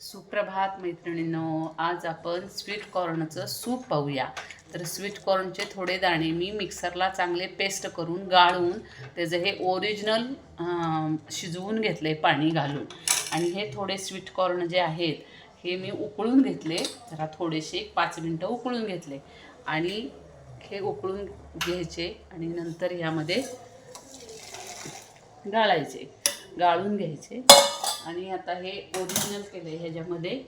सुप्रभात मैत्रिणींनो आज आपण स्वीट कॉर्नचं सूप पाहूया. तर स्वीट कॉर्नचे थोडे दाणे मी मिक्सरला चांगले पेस्ट करून गाळून त्याचं हे ओरिजिनल शिजवून घेतले पाणी घालून. आणि हे थोडे स्वीट कॉर्न जे आहेत हे मी उकळून घेतले. जरा थोडेसे एक पाच मिनटं उकळून घेतले. आणि हे उकळून घ्यायचे आणि नंतर ह्यामध्ये गाळायचे गाळून घ्यायचे. आणि आता हे ओरिजिनल केलं आहे ह्याच्यामध्ये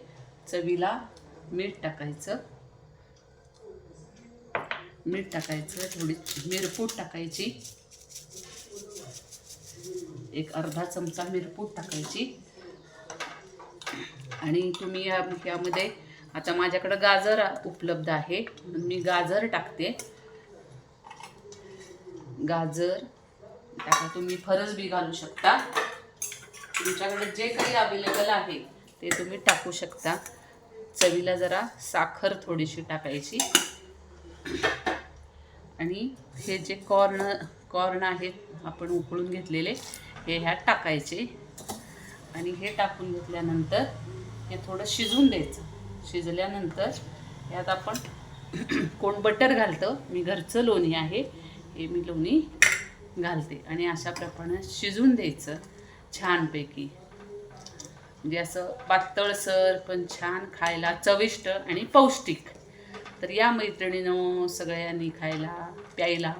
चवीला मीठ टाकायचं. मीठ टाकायचं थोडी मिरपूड टाकायची. एक अर्धा चमचा मिरपूड टाकायची. आणि तुम्ही या यामध्ये आता माझ्याकडं गाजर उपलब्ध आहे मी गाजर टाकते. गाजर टाका तुम्ही फरस बी घालू शकता. तुमच्याकडे जे काही अवेलेबल आहे ते तुम्ही टाकू शकता. चवीला जरा साखर थोडीशी टाकायची. आणि हे जे कॉर्न कॉर्न आहेत आपण उकळून घेतलेले हे ह्यात टाकायचे. आणि हे टाकून घेतल्यानंतर हे थोडं शिजून द्यायचं. शिजल्यानंतर यात आपण कोण बटर घालतं मी घरचं लोणी आहे हे मी लोणी घालते. आणि अशा प्रमाणे शिजून द्यायचं. छानपैकी. म्हणजे असं पातळसर पण छान खायला चविष्ट आणि पौष्टिक. तर या मैत्रिणीनं सगळ्यांनी खायला प्यायला